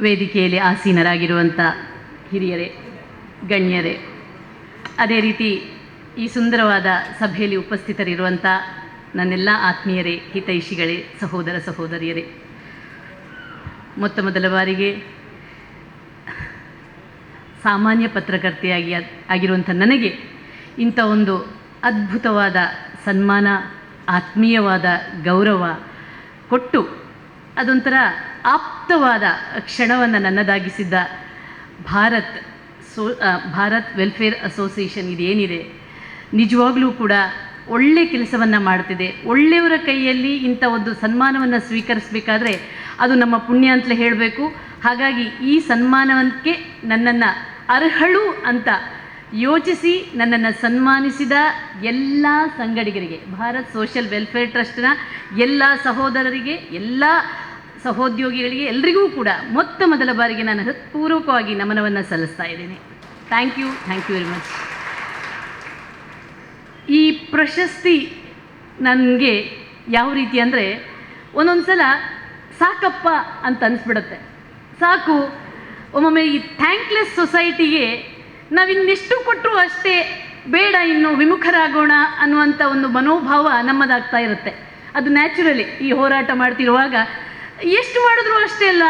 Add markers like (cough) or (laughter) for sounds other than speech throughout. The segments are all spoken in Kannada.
ವೇದಿಕೆಯಲ್ಲಿ ಆಸೀನರಾಗಿರುವಂಥ ಹಿರಿಯರೇ, ಗಣ್ಯರೇ, ಅದೇ ರೀತಿ ಈ ಸುಂದರವಾದ ಸಭೆಯಲ್ಲಿ ಉಪಸ್ಥಿತರಿರುವಂಥ ನನ್ನೆಲ್ಲ ಆತ್ಮೀಯರೇ, ಹಿತೈಷಿಗಳೇ, ಸಹೋದರ ಸಹೋದರಿಯರೇ. ಮೊತ್ತ ಮೊದಲ ಬಾರಿಗೆ ಸಾಮಾನ್ಯ ಪತ್ರಕರ್ತೆಯಾಗಿ ಆಗಿರುವಂಥ ನನಗೆ ಇಂಥ ಒಂದು ಅದ್ಭುತವಾದ ಸನ್ಮಾನ, ಆತ್ಮೀಯವಾದ ಗೌರವ ಕೊಟ್ಟು ಅದೊಂಥರ ಆಪ್ತವಾದ ಕ್ಷಣವನ್ನು ನನ್ನದಾಗಿಸಿದ್ದ Bharat so Bharat welfare association ಇದೇನಿದೆ, ನಿಜವಾಗ್ಲೂ ಕೂಡ ಒಳ್ಳೆ ಕೆಲಸವನ್ನು ಮಾಡ್ತಿದೆ ಒಳ್ಳೆಯವರ ಕೈಯಲ್ಲಿ ಇಂಥ ಒಂದು ಸನ್ಮಾನವನ್ನು ಸ್ವೀಕರಿಸಬೇಕಾದ್ರೆ ಅದು ನಮ್ಮ ಪುಣ್ಯ ಅಂತಲೇ ಹೇಳಬೇಕು. ಹಾಗಾಗಿ ಈ ಸನ್ಮಾನಕ್ಕೆ ನನ್ನನ್ನು ಅರ್ಹಳು ಅಂತ ಯೋಚಿಸಿ ನನ್ನನ್ನು ಸನ್ಮಾನಿಸಿದ ಎಲ್ಲ ಸಂಗಡಿಗರಿಗೆ, ಭಾರತ್ ಸೋಷಿಯಲ್ ವೆಲ್ಫೇರ್ ಟ್ರಸ್ಟ್ನ ಎಲ್ಲ ಸಹೋದರರಿಗೆ, ಎಲ್ಲ ಸಹೋದ್ಯೋಗಿಗಳಿಗೆ ಎಲ್ರಿಗೂ ಕೂಡ ಮೊತ್ತ ಮೊದಲ ಬಾರಿಗೆ ನಾನು ಹೃತ್ಪೂರ್ವಕವಾಗಿ ನಮನವನ್ನು ಸಲ್ಲಿಸ್ತಾ ಇದ್ದೇನೆ. Thank you thank you very much ಈ ಪ್ರಶಸ್ತಿ ನನಗೆ ಯಾವ ರೀತಿ ಅಂದರೆ ಒಂದೊಂದು ಸಲ ಸಾಕಪ್ಪ ಅಂತ ಅನಿಸ್ಬಿಡುತ್ತೆ. ಸಾಕು, ಒಮ್ಮೊಮ್ಮೆ ಈ ಥ್ಯಾಂಕ್ಲೆಸ್ ಸೊಸೈಟಿಗೆ ನಾವಿನ್ನೆಷ್ಟು ಕೊಟ್ಟರು ಅಷ್ಟೇ ಬೇಡ ಇನ್ನು ವಿಮುಖರಾಗೋಣ ಅನ್ನುವಂಥ ಒಂದು ಮನೋಭಾವ ನಮ್ಮದಾಗ್ತಾ ಇರುತ್ತೆ. ಅದು ನ್ಯಾಚುರಲಿ ಈ ಹೋರಾಟ ಮಾಡ್ತಿರುವಾಗ ಎಷ್ಟು ಮಾಡಿದ್ರು ಅಷ್ಟೇ ಅಲ್ಲ.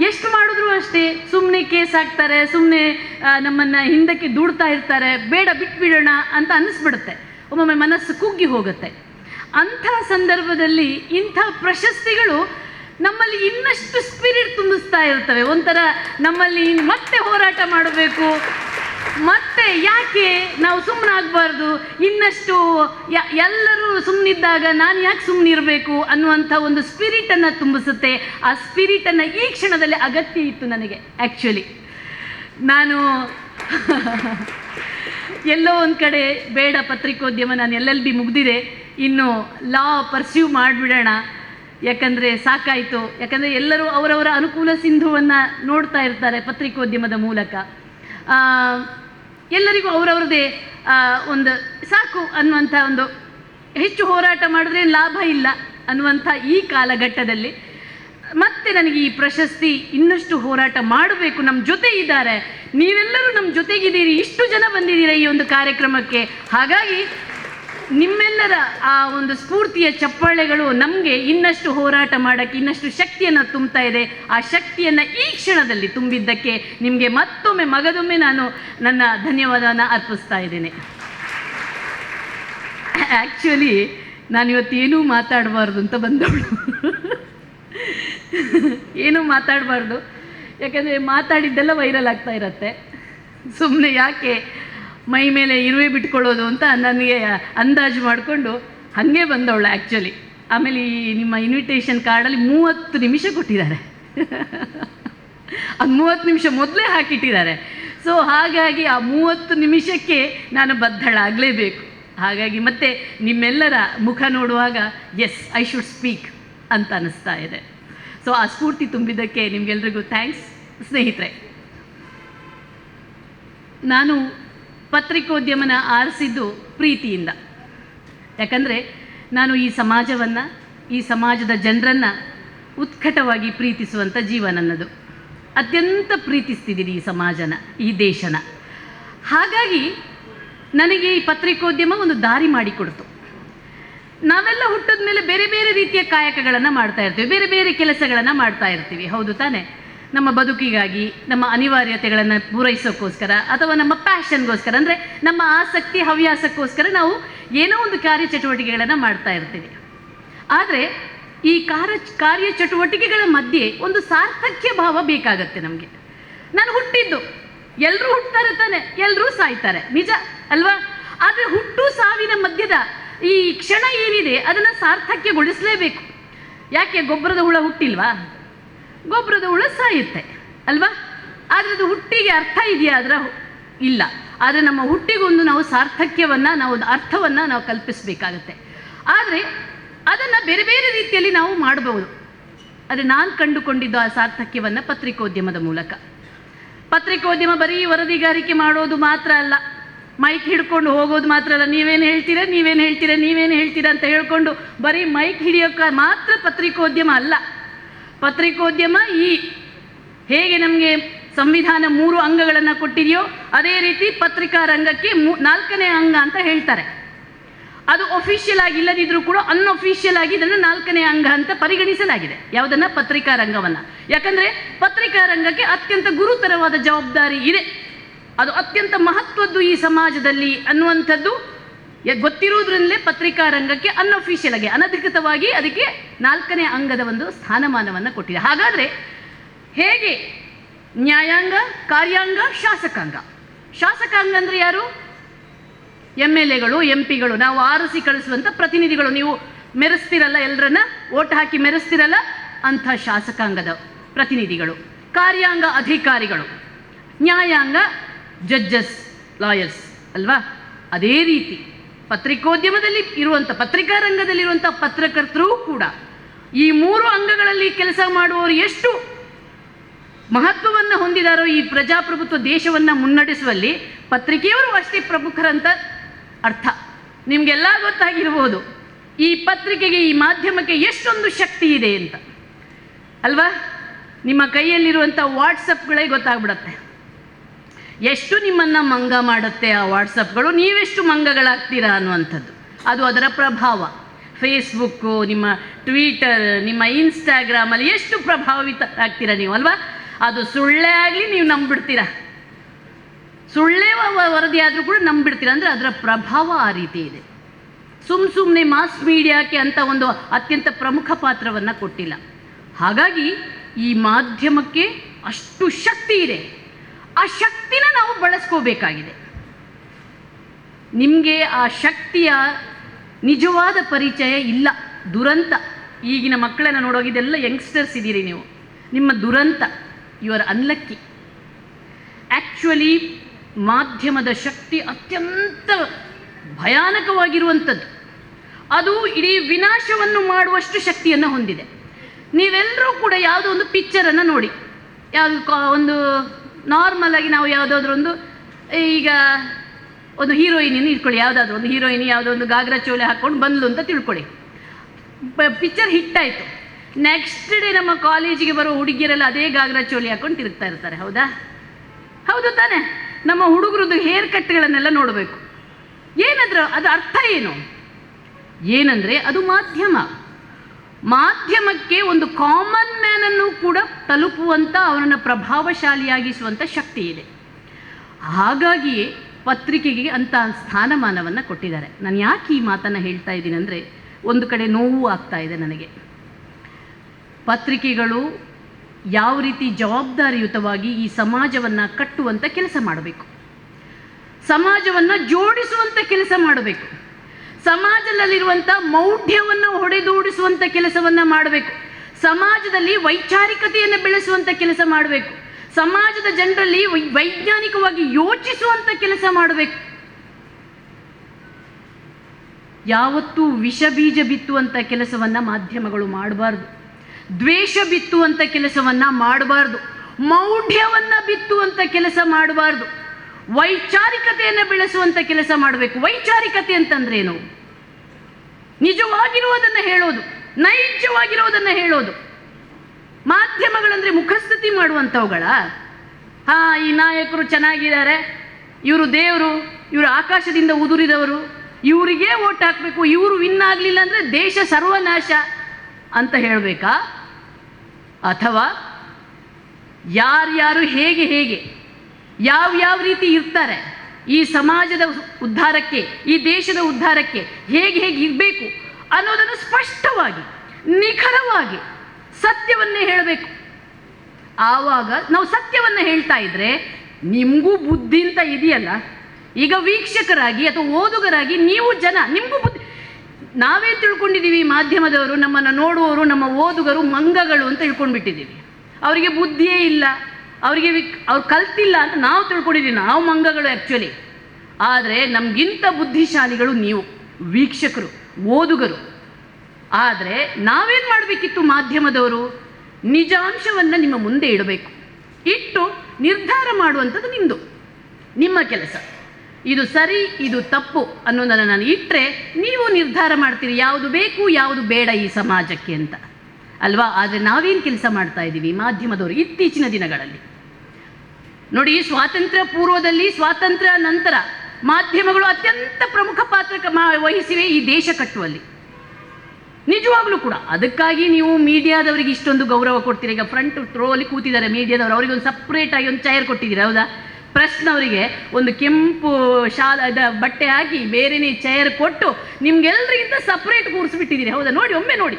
ಎಷ್ಟು ಮಾಡಿದ್ರು ಅಷ್ಟೇ. ಸುಮ್ಮನೆ ಕೇಸ್ ಹಾಕ್ತಾರೆ ಸುಮ್ಮನೆ ನಮ್ಮನ್ನು ಹಿಂದಕ್ಕೆ ದೂಡ್ತಾ ಇರ್ತಾರೆ. ಬೇಡ, ಬಿಟ್ಬಿಡೋಣ ಅಂತ ಅನ್ನಿಸ್ಬಿಡುತ್ತೆ ಒಮ್ಮೊಮ್ಮೆ ಮನಸ್ಸು ಕುಗ್ಗಿ ಹೋಗುತ್ತೆ. ಅಂಥ ಸಂದರ್ಭದಲ್ಲಿ ಇಂಥ ಪ್ರಶಸ್ತಿಗಳು ನಮ್ಮಲ್ಲಿ ಇನ್ನಷ್ಟು ಸ್ಪಿರಿಟ್ ತುಂಬಿಸ್ತಾ ಇರ್ತವೆ. ಒಂಥರ ನಮ್ಮಲ್ಲಿ ಮತ್ತೆ ಹೋರಾಟ ಮಾಡಬೇಕು. ಮತ್ತೆ ಯಾಕೆ ನಾವು ಸುಮ್ಮನಾಗಬಾರ್ದು ಇನ್ನಷ್ಟು ಎಲ್ಲರೂ ಸುಮ್ಮನಿದ್ದಾಗ ನಾನು ಯಾಕೆ ಸುಮ್ಮನಿರಬೇಕು ಅನ್ನುವಂಥ ಒಂದು ಸ್ಪಿರಿಟನ್ನು ತುಂಬಿಸುತ್ತೆ. ಆ ಸ್ಪಿರಿಟನ್ನು ಈ ಕ್ಷಣದಲ್ಲಿ ಅಗತ್ಯ ಇತ್ತು ನನಗೆ ಆ್ಯಕ್ಚುಲಿ ನಾನು (laughs) ಎಲ್ಲೋ ಒಂದು ಕಡೆ ಬೇಡ ಪತ್ರಿಕೋದ್ಯಮ ನಾನು ಎಲ್ಲೆಲ್ಲಿ ಎಲ್ ಬಿ ಮುಗ್ದಿದೆ. ಇನ್ನು ಲಾ ಪರ್ಸ್ಯೂ ಮಾಡಿಬಿಡೋಣ. ಯಾಕಂದರೆ ಸಾಕಾಯಿತು. ಯಾಕಂದರೆ ಎಲ್ಲರೂ ಅವರವರ ಅನುಕೂಲ ಸಿಂಧುವನ್ನು ನೋಡ್ತಾ ಇರ್ತಾರೆ ಪತ್ರಿಕೋದ್ಯಮದ ಮೂಲಕ. ಎಲ್ಲರಿಗೂ ಅವರವ್ರದ್ದೇ ಒಂದು ಸಾಕು ಅನ್ನುವಂಥ ಒಂದು ಹೆಚ್ಚು ಹೋರಾಟ ಮಾಡಿದ್ರೆ ಲಾಭ ಇಲ್ಲ ಅನ್ನುವಂಥ ಈ ಕಾಲಘಟ್ಟದಲ್ಲಿ. ಮತ್ತೆ ನನಗೆ ಈ ಪ್ರಶಸ್ತಿ ಇನ್ನಷ್ಟು ಹೋರಾಟ ಮಾಡಬೇಕು. ನಮ್ಮ ಜೊತೆ ಇದ್ದಾರೆ. ನೀವೆಲ್ಲರೂ ನಮ್ಮ ಜೊತೆಗಿದ್ದೀರಿ. ಇಷ್ಟು ಜನ ಬಂದಿದ್ದೀರಾ ಈ ಒಂದು ಕಾರ್ಯಕ್ರಮಕ್ಕೆ. ಹಾಗಾಗಿ ನಿಮ್ಮೆಲ್ಲರ ಆ ಒಂದು ಸ್ಫೂರ್ತಿಯ ಚಪ್ಪಾಳೆಗಳು ನಮಗೆ ಇನ್ನಷ್ಟು ಹೋರಾಟ ಮಾಡೋಕ್ಕೆ, ಇನ್ನಷ್ಟು ಶಕ್ತಿಯನ್ನು ತುಂಬ್ತಾ ಇದೆ. ಆ ಶಕ್ತಿಯನ್ನು ಈ ಕ್ಷಣದಲ್ಲಿ ತುಂಬಿದ್ದಕ್ಕೆ ನಿಮಗೆ ಮತ್ತೊಮ್ಮೆ ಮಗದೊಮ್ಮೆ ನಾನು ನನ್ನ ಧನ್ಯವಾದವನ್ನು ಅರ್ಪಿಸ್ತಾ ಇದ್ದೇನೆ. ಆ್ಯಕ್ಚುಲಿ ನಾನು ಇವತ್ತು ಏನೂ ಮಾತಾಡಬಾರ್ದು ಅಂತ ಬಂದವಳು. ಏನೂ ಮಾತಾಡಬಾರ್ದು. ಯಾಕಂದರೆ ಮಾತಾಡಿದ್ದೆಲ್ಲ ವೈರಲ್ ಆಗ್ತಾ ಇರತ್ತೆ. ಸುಮ್ಮನೆ ಯಾಕೆ ಮೈ ಮೇಲೆ ಇರುವೆ ಬಿಟ್ಕೊಳ್ಳೋದು ಅಂತ ನನಗೆ ಅಂದಾಜು ಮಾಡಿಕೊಂಡು ಹಾಗೆ ಬಂದವಳು ಆ್ಯಕ್ಚುಲಿ ಆಮೇಲೆ ಈ ನಿಮ್ಮ ಇನ್ವಿಟೇಷನ್ ಕಾರ್ಡಲ್ಲಿ ಮೂವತ್ತು ನಿಮಿಷ ಕೊಟ್ಟಿದ್ದಾರೆ. ಅದು ಮೂವತ್ತು ನಿಮಿಷ ಮೊದಲೇ ಹಾಕಿಟ್ಟಿದ್ದಾರೆ. ಸೊ ಹಾಗಾಗಿ ಆ ಮೂವತ್ತು ನಿಮಿಷಕ್ಕೆ ನಾನು ಬದ್ಧಳಾಗಲೇಬೇಕು. ಹಾಗಾಗಿ ಮತ್ತೆ ನಿಮ್ಮೆಲ್ಲರ ಮುಖ ನೋಡುವಾಗ ಎಸ್ ಐ ಶುಡ್ ಸ್ಪೀಕ್ ಅಂತ ಅನ್ನಿಸ್ತಾ ಇದೆ. ಸೊ ಆ ಸ್ಫೂರ್ತಿ ತುಂಬಿದ್ದಕ್ಕೆ ನಿಮಗೆಲ್ರಿಗೂ ಥ್ಯಾಂಕ್ಸ್ ಸ್ನೇಹಿತರೆ. ನಾನು ಪತ್ರಿಕೋದ್ಯಮನ ಆರಿಸಿದ್ದು ಪ್ರೀತಿಯಿಂದ. ಯಾಕಂದರೆ ನಾನು ಈ ಸಮಾಜವನ್ನು, ಈ ಸಮಾಜದ ಜನರನ್ನು ಉತ್ಕಟವಾಗಿ ಪ್ರೀತಿಸುವಂಥ ಜೀವ ನನ್ನದು. ಅತ್ಯಂತ ಪ್ರೀತಿಸ್ತಿದ್ದೀನಿ ಈ ಸಮಾಜನ, ಈ ದೇಶನ. ಹಾಗಾಗಿ ನನಗೆ ಈ ಪತ್ರಿಕೋದ್ಯಮ ಒಂದು ದಾರಿ ಮಾಡಿಕೊಡ್ತು. ನಾವೆಲ್ಲ ಹುಟ್ಟಿದ ಮೇಲೆ ಬೇರೆ ಬೇರೆ ರೀತಿಯ ಕಾಯಕಗಳನ್ನು ಮಾಡ್ತಾ ಇರ್ತೀವಿ, ಬೇರೆ ಬೇರೆ ಕೆಲಸಗಳನ್ನು ಮಾಡ್ತಾ ಇರ್ತೀವಿ, ಹೌದು ತಾನೇ? ನಮ್ಮ ಬದುಕಿಗಾಗಿ, ನಮ್ಮ ಅನಿವಾರ್ಯತೆಗಳನ್ನು ಪೂರೈಸೋಕ್ಕೋಸ್ಕರ ಅಥವಾ ನಮ್ಮ ಪ್ಯಾಷನ್ಗೋಸ್ಕರ ಅಂದರೆ ನಮ್ಮ ಆಸಕ್ತಿ, ಹವ್ಯಾಸಕ್ಕೋಸ್ಕರ ನಾವು ಏನೋ ಒಂದು ಕಾರ್ಯಚಟುವಟಿಕೆಗಳನ್ನು ಮಾಡ್ತಾ ಇರ್ತೀವಿ. ಆದರೆ ಈ ಕಾರ್ಯ, ಕಾರ್ಯಚಟುವಟಿಕೆಗಳ ಮಧ್ಯೆ ಒಂದು ಸಾರ್ಥಕ್ಯ ಭಾವ ಬೇಕಾಗತ್ತೆ ನಮಗೆ. ನಾನು ಹುಟ್ಟಿದ್ದು ಎಲ್ಲರೂ ಹುಟ್ತಾರೆ ತಾನೆ ಎಲ್ಲರೂ ಸಾಯ್ತಾರೆ, ನಿಜ ಅಲ್ವಾ? ಆದರೆ ಹುಟ್ಟು ಸಾವಿನ ಮಧ್ಯದ ಈ ಕ್ಷಣ ಏನಿದೆ, ಅದನ್ನು ಸಾರ್ಥಕ್ಯಗೊಳಿಸಲೇಬೇಕು. ಯಾಕೆ ಗೊಬ್ಬರದ ಹುಳ ಹುಟ್ಟಿಲ್ವಾ? ಗೊಬ್ಬರದ ಹುಳ ಸಾಯುತ್ತೆ ಅಲ್ವಾ? ಅದು ಹುಟ್ಟಿಗೆ ಅರ್ಥ ಇದೆಯಾ ಅದರ ಇಲ್ಲ. ಆದರೆ ನಮ್ಮ ಹುಟ್ಟಿಗೊಂದು ನಾವು ಸಾರ್ಥಕ್ಯವನ್ನು, ನಾವು ಅರ್ಥವನ್ನು ನಾವು ಕಲ್ಪಿಸಬೇಕಾಗತ್ತೆ. ಆದರೆ ಅದನ್ನು ಬೇರೆ ಬೇರೆ ರೀತಿಯಲ್ಲಿ ನಾವು ಮಾಡಬಹುದು ಆದರೆ ನಾನು ಕಂಡುಕೊಂಡಿದ್ದು ಆ ಸಾರ್ಥಕ್ಯವನ್ನು ಪತ್ರಿಕೋದ್ಯಮದ ಮೂಲಕ. ಪತ್ರಿಕೋದ್ಯಮ ಬರೀ ವರದಿಗಾರಿಕೆ ಮಾಡೋದು ಮಾತ್ರ ಅಲ್ಲ. ಮೈಕ್ ಹಿಡ್ಕೊಂಡು ಹೋಗೋದು ಮಾತ್ರ ಅಲ್ಲ. ನೀವೇನು ಹೇಳ್ತೀರಾ ನೀವೇನು ಹೇಳ್ತೀರಾ ನೀವೇನು ಹೇಳ್ತೀರಾ ಅಂತ ಹೇಳ್ಕೊಂಡು ಬರೀ ಮೈಕ್ ಹಿಡಿಯೋಕ್ಕೆ ಮಾತ್ರ ಪತ್ರಿಕೋದ್ಯಮ ಅಲ್ಲ. ಪತ್ರಿಕೋದ್ಯಮ ಈ ಹೇಗೆ ನಮಗೆ ಸಂವಿಧಾನ ಮೂರು ಅಂಗಗಳನ್ನು ಕೊಟ್ಟಿದೆಯೋ ಅದೇ ರೀತಿ ಪತ್ರಿಕಾ ರಂಗಕ್ಕೆ ಮೂ ನಾಲ್ಕನೇ ಅಂಗ ಅಂತ ಹೇಳ್ತಾರೆ. ಅದು ಒಫಿಷಿಯಲ್ ಆಗಿ ಇಲ್ಲದಿದ್ರೂ ಕೂಡ ಅನ್ಅಫಿಷಿಯಲ್ ಆಗಿ ಇದನ್ನು ನಾಲ್ಕನೇ ಅಂಗ ಅಂತ ಪರಿಗಣಿಸಲಾಗಿದೆ. ಯಾವುದನ್ನ? ಪತ್ರಿಕಾ ರಂಗವನ್ನು. ಯಾಕಂದರೆ ಪತ್ರಿಕಾ ರಂಗಕ್ಕೆ ಅತ್ಯಂತ ಗುರುತರವಾದ ಜವಾಬ್ದಾರಿ ಇದೆ. ಅದು ಅತ್ಯಂತ ಮಹತ್ವದ್ದು ಈ ಸಮಾಜದಲ್ಲಿ ಅನ್ನುವಂಥದ್ದು ಗೊತ್ತಿರುವುದರಿಂದಲೇ ಪತ್ರಿಕಾ ರಂಗಕ್ಕೆ ಅನ್ಅಫಿಷಿಯಲ್ ಆಗಿ, ಅನಧಿಕೃತವಾಗಿ ಅದಕ್ಕೆ ನಾಲ್ಕನೇ ಅಂಗದ ಒಂದು ಸ್ಥಾನಮಾನವನ್ನು ಕೊಟ್ಟಿದೆ. ಹಾಗಾದರೆ ಹೇಗೆ ನ್ಯಾಯಾಂಗ, ಕಾರ್ಯಾಂಗ, ಶಾಸಕಾಂಗ? ಶಾಸಕಾಂಗ ಅಂದರೆ ಯಾರು? ಎಂ ಎಲ್ ಎಗಳು, ಎಂ ಪಿಗಳು. ನಾವು ಆರಿಸಿ ಕಳಿಸುವಂಥ ಪ್ರತಿನಿಧಿಗಳು. ನೀವು ಮೆರೆಸ್ತಿರಲ್ಲ ಎಲ್ಲರನ್ನ ಓಟ್ ಹಾಕಿ ಮೆರೆಸ್ತಿರಲ್ಲ? ಅಂಥ ಶಾಸಕಾಂಗದ ಪ್ರತಿನಿಧಿಗಳು. ಕಾರ್ಯಾಂಗ ಅಧಿಕಾರಿಗಳು. ನ್ಯಾಯಾಂಗ ಜಡ್ಜಸ್, ಲಾಯರ್ಸ್, ಅಲ್ವಾ? ಅದೇ ರೀತಿ. ಪತ್ರಿಕೋದ್ಯಮದಲ್ಲಿ ಇರುವಂಥ ಪತ್ರಿಕಾ ರಂಗದಲ್ಲಿರುವಂಥ ಪತ್ರಕರ್ತರೂ ಕೂಡ ಈ ಮೂರು ಅಂಗಗಳಲ್ಲಿ ಕೆಲಸ ಮಾಡುವವರು ಎಷ್ಟು ಮಹತ್ವವನ್ನು ಹೊಂದಿದಾರೋ ಈ ಪ್ರಜಾಪ್ರಭುತ್ವ ದೇಶವನ್ನು ಮುನ್ನಡೆಸುವಲ್ಲಿ ಪತ್ರಿಕೆಯವರು ಅಷ್ಟೇ ಪ್ರಮುಖರಂತ ಅರ್ಥ. ನಿಮಗೆಲ್ಲ ಗೊತ್ತಾಗಿರ್ಬೋದು, ಈ ಪತ್ರಿಕೆಗೆ, ಈ ಮಾಧ್ಯಮಕ್ಕೆ ಎಷ್ಟೊಂದು ಶಕ್ತಿ ಇದೆ ಅಂತ. ಅಲ್ವಾ? ನಿಮ್ಮ ಕೈಯಲ್ಲಿರುವಂಥ ವಾಟ್ಸಪ್ಗಳೇ ಗೊತ್ತಾಗ್ಬಿಡತ್ತೆ. ಎಷ್ಟು ನಿಮ್ಮನ್ನು ಮಂಗ ಮಾಡುತ್ತೆ ಆ ವಾಟ್ಸಪ್ಗಳು, ನೀವೆಷ್ಟು ಮಂಗಗಳಾಗ್ತೀರಾ ಅನ್ನುವಂಥದ್ದು. ಅದು ಅದರ ಪ್ರಭಾವ. ಫೇಸ್ಬುಕ್ಕು ನಿಮ್ಮ ಟ್ವಿಟರ್ ನಿಮ್ಮ ಇನ್ಸ್ಟಾಗ್ರಾಮಲ್ಲಿ ಎಷ್ಟು ಪ್ರಭಾವಿತ ಆಗ್ತೀರಾ ನೀವು, ಅಲ್ವಾ? ಅದು ಸುಳ್ಳೇ ಆಗಲಿ ನೀವು ನಂಬಿಡ್ತೀರಾ? ಸುಳ್ಳೇ ವರದಿ ಆದರೂ ಕೂಡ ನಂಬಿಡ್ತೀರಾ? ಅಂದರೆ ಅದರ ಪ್ರಭಾವ ಆ ರೀತಿ ಇದೆ. ಸುಮ್ ಸುಮ್ಮನೆ ಮಾಸ್ ಮೀಡಿಯಾಕ್ಕೆ ಅಂತ ಒಂದು ಅತ್ಯಂತ ಪ್ರಮುಖ ಪಾತ್ರವನ್ನು ಕೊಟ್ಟಿಲ್ಲ. ಹಾಗಾಗಿ ಈ ಮಾಧ್ಯಮಕ್ಕೆ ಅಷ್ಟು ಶಕ್ತಿ ಇದೆ. ಆ ಶಕ್ತಿನ ನಾವು ಬಳಸ್ಕೋಬೇಕಾಗಿದೆ. ನಿಮಗೆ ಆ ಶಕ್ತಿಯ ನಿಜವಾದ ಪರಿಚಯ ಇಲ್ಲ. ದುರಂತ. ಈಗಿನ ಮಕ್ಕಳನ್ನು ನೋಡೋಗಿದೆಲ್ಲ ಯಂಗ್ಸ್ಟರ್ಸ್ ಇದ್ದೀರಿ ನೀವು. ನಿಮ್ಮ ದುರಂತ. ಯು ಆರ್ ಅನ್ಲಕ್ಕಿ ಆ್ಯಕ್ಚುಲಿ ಮಾಧ್ಯಮದ ಶಕ್ತಿ ಅತ್ಯಂತ ಭಯಾನಕವಾಗಿರುವಂಥದ್ದು. ಅದು ಇಡೀ ವಿನಾಶವನ್ನು ಮಾಡುವಷ್ಟು ಶಕ್ತಿಯನ್ನು ಹೊಂದಿದೆ. ನೀವೆಲ್ಲರೂ ಕೂಡ ಯಾವುದೋ ಒಂದು ಪಿಕ್ಚರನ್ನು ನೋಡಿ. ಯಾವುದು ಒಂದು ನಾರ್ಮಲ್ ಆಗಿ ನಾವು ಯಾವುದಾದ್ರೂ ಒಂದು, ಈಗ ಒಂದು ಹೀರೋಯಿನಿನ ಇಟ್ಕೊಳ್ಳಿ, ಯಾವುದಾದ್ರು ಒಂದು ಹೀರೋಯಿನ್ ಯಾವುದೋ ಒಂದು ಗಾಗ್ರಾ ಚೋಲೆ ಹಾಕ್ಕೊಂಡು ಬಂದ್ಲು ಅಂತ ತಿಳ್ಕೊಳ್ಳಿ. ಪಿಕ್ಚರ್ ಹಿಟ್ ಆಯಿತು. ನೆಕ್ಸ್ಟ್ ಡೇ ನಮ್ಮ ಕಾಲೇಜಿಗೆ ಬರೋ ಹುಡುಗಿಯರೆಲ್ಲ ಅದೇ ಗಾಗ್ರ ಚೋಲಿ ಹಾಕೊಂಡು ತಿರುಗ್ತಾ ಇರ್ತಾರೆ, ಹೌದಾ? ಹೌದು ತಾನೆ. ನಮ್ಮ ಹುಡುಗರದ್ದು ಹೇರ್ ಕಟ್ಗಳನ್ನೆಲ್ಲ ನೋಡಬೇಕು. ಏನಾದರೂ ಅದು ಅರ್ಥ ಏನು? ಏನಂದರೆ ಅದು ಮಾಧ್ಯಮ. ಮಾಧ್ಯಮಕ್ಕೆ ಒಂದು ಕಾಮನ್ ಮ್ಯಾನನ್ನು ಕೂಡ ತಲುಪುವಂಥ ಅವನನ್ನು ಪ್ರಭಾವಶಾಲಿಯಾಗಿಸುವಂಥ ಶಕ್ತಿ ಇದೆ. ಹಾಗಾಗಿಯೇ ಪತ್ರಿಕೆಗೆ ಅಂತ ಸ್ಥಾನಮಾನವನ್ನು ಕೊಟ್ಟಿದ್ದಾರೆ. ನಾನು ಯಾಕೆ ಈ ಮಾತನ್ನು ಹೇಳ್ತಾ ಇದ್ದೀನಿ ಅಂದರೆ ಒಂದು ಕಡೆ ನೋವು ಆಗ್ತಾ ಇದೆ ನನಗೆ. ಪತ್ರಿಕೆಗಳು ಯಾವ ರೀತಿ ಜವಾಬ್ದಾರಿಯುತವಾಗಿ ಈ ಸಮಾಜವನ್ನು ಕಟ್ಟುವಂಥ ಕೆಲಸ ಮಾಡಬೇಕು. ಸಮಾಜವನ್ನು ಜೋಡಿಸುವಂಥ ಕೆಲಸ ಮಾಡಬೇಕು. ಸಮಾಜದಲ್ಲಿರುವಂಥ ಮೌಢ್ಯವನ್ನು ಹೊಡೆದೂಡಿಸುವಂಥ ಕೆಲಸವನ್ನು ಮಾಡಬೇಕು. ಸಮಾಜದಲ್ಲಿ ವೈಚಾರಿಕತೆಯನ್ನು ಬೆಳೆಸುವಂಥ ಕೆಲಸ ಮಾಡಬೇಕು. ಸಮಾಜದ ಜನರಲ್ಲಿ ವೈಜ್ಞಾನಿಕವಾಗಿ ಯೋಚಿಸುವಂಥ ಕೆಲಸ ಮಾಡಬೇಕು. ಯಾವತ್ತೂ ವಿಷ ಬೀಜ ಬಿತ್ತುವಂಥ ಕೆಲಸವನ್ನು ಮಾಧ್ಯಮಗಳು ಮಾಡಬಾರ್ದು. ದ್ವೇಷ ಬಿತ್ತುವಂಥ ಕೆಲಸವನ್ನು ಮಾಡಬಾರ್ದು. ಮೌಢ್ಯವನ್ನು ಬಿತ್ತುವಂಥ ಕೆಲಸ ಮಾಡಬಾರ್ದು. ವೈಚಾರಿಕತೆಯನ್ನು ಬೆಳೆಸುವಂಥ ಕೆಲಸ ಮಾಡಬೇಕು. ವೈಚಾರಿಕತೆ ಅಂತಂದ್ರೇನು? ನಿಜವಾಗಿರುವುದನ್ನು ಹೇಳೋದು, ನೈಜವಾಗಿರುವುದನ್ನು ಹೇಳೋದು. ಮಾಧ್ಯಮಗಳಂದ್ರೆ ಮುಖಸ್ಥಿತಿ ಮಾಡುವಂಥವುಗಳ. ಹಾ, ಈ ನಾಯಕರು ಚೆನ್ನಾಗಿದ್ದಾರೆ, ಇವರು ದೇವರು, ಇವರು ಆಕಾಶದಿಂದ ಉದುರಿದವರು, ಇವರಿಗೆ ಓಟ್ ಹಾಕಬೇಕು, ಇವರು ವಿನ್ ಆಗಲಿಲ್ಲ ಅಂದರೆ ದೇಶ ಸರ್ವನಾಶ ಅಂತ ಹೇಳಬೇಕಾ? ಅಥವಾ ಯಾರ್ಯಾರು ಹೇಗೆ ಹೇಗೆ? ಯಾವ ಯಾವ ರೀತಿ ಇರ್ತಾರೆ ಈ ಸಮಾಜದ ಉದ್ಧಾರಕ್ಕೆ, ಈ ದೇಶದ ಉದ್ಧಾರಕ್ಕೆ ಹೇಗೆ ಹೇಗೆ ಇರಬೇಕು ಅನ್ನೋದನ್ನು ಸ್ಪಷ್ಟವಾಗಿ, ನಿಖರವಾಗಿ ಸತ್ಯವನ್ನೇ ಹೇಳಬೇಕು. ಆವಾಗ ನಾವು ಸತ್ಯವನ್ನು ಹೇಳ್ತಾ ಇದ್ರೆ ನಿಮಗೂ ಬುದ್ಧಿ ಅಂತ ಇದೆಯಲ್ಲ? ಈಗ ವೀಕ್ಷಕರಾಗಿ ಅಥವಾ ಓದುಗರಾಗಿ ನೀವು ಜನ, ನಿಮಗೂ ಬುದ್ಧಿ, ನಾವೇ ತಿಳ್ಕೊಂಡಿದ್ದೀವಿ ಮಾಧ್ಯಮದವರು, ನಮ್ಮನ್ನು ನೋಡುವವರು, ನಮ್ಮ ಓದುಗರು ಮಂಗಗಳು ಅಂತ ತಿಳ್ಕೊಂಡ್ಬಿಟ್ಟಿದ್ದೀವಿ. ಅವರಿಗೆ ಬುದ್ಧಿಯೇ ಇಲ್ಲ. ಅವರಿಗೆ ಅವ್ರು ಕಲ್ತಿಲ್ಲ ಅಂತ ನಾವು ತಿಳ್ಕೊಂಡಿದ್ದೀವಿ. ನಾವು ಮಂಗಗಳು ಆ್ಯಕ್ಚುಲಿ ಆದರೆ ನಮಗಿಂತ ಬುದ್ಧಿಶಾಲಿಗಳು ನೀವು, ವೀಕ್ಷಕರು, ಓದುಗರು. ಆದರೆ ನಾವೇನು ಮಾಡಬೇಕಿತ್ತು ಮಾಧ್ಯಮದವರು? ನಿಜಾಂಶವನ್ನು ನಿಮ್ಮ ಮುಂದೆ ಇಡಬೇಕು. ಇಟ್ಟು ನಿರ್ಧಾರ ಮಾಡುವಂಥದ್ದು ನಿಮ್ಮದು ನಿಮ್ಮ ಕೆಲಸ. ಇದು ಸರಿ, ಇದು ತಪ್ಪು ಅನ್ನೋದನ್ನು ನಾನು ಇಟ್ಟರೆ ನೀವು ನಿರ್ಧಾರ ಮಾಡ್ತೀರಿ. ಯಾವುದು ಬೇಕು, ಯಾವುದು ಬೇಡ ಈ ಸಮಾಜಕ್ಕೆ ಅಂತ. ಅಲ್ವಾ? ಆದರೆ ನಾವೇನು ಕೆಲಸ ಮಾಡ್ತಾ ಇದ್ದೀವಿ ಮಾಧ್ಯಮದವರು ಇತ್ತೀಚಿನ ದಿನಗಳಲ್ಲಿ. ನೋಡಿ, ಸ್ವಾತಂತ್ರ್ಯ ಪೂರ್ವದಲ್ಲಿ, ಸ್ವಾತಂತ್ರ್ಯ ನಂತರ ಮಾಧ್ಯಮಗಳು ಅತ್ಯಂತ ಪ್ರಮುಖ ಪಾತ್ರ ವಹಿಸಿವೆ ಈ ದೇಶ ಕಟ್ಟುವಲ್ಲಿ. ನಿಜವಾಗ್ಲೂ ಕೂಡ. ಅದಕ್ಕಾಗಿ ನೀವು ಮೀಡಿಯಾದವರಿಗೆ ಇಷ್ಟೊಂದು ಗೌರವ ಕೊಡ್ತೀರಿ. ಈಗ ಫ್ರಂಟ್ ಅಲ್ಲಿ ಕೂತಿದ್ದಾರೆ ಮೀಡಿಯಾದವರು. ಅವರಿಗೆ ಒಂದು ಸಪ್ರೇಟ್ ಆಗಿ ಒಂದು ಚೇರ್ ಕೊಟ್ಟಿದ್ದೀರಿ? ಹೌದಾ? ಪ್ರೆಸ್ನವರಿಗೆ ಒಂದು ಕೆಂಪು ಶಾಲ ಬಟ್ಟೆ ಹಾಕಿ ಬೇರೆನೇ ಚೇರ್ ಕೊಟ್ಟು ನಿಮ್ಗೆಲ್ರಿಗಿಂತ ಸಪ್ರೇಟ್ ಕೂರಿಸ್ಬಿಟ್ಟಿದ್ದೀರಿ ಹೌದಾ? ನೋಡಿ, ಒಮ್ಮೆ ನೋಡಿ.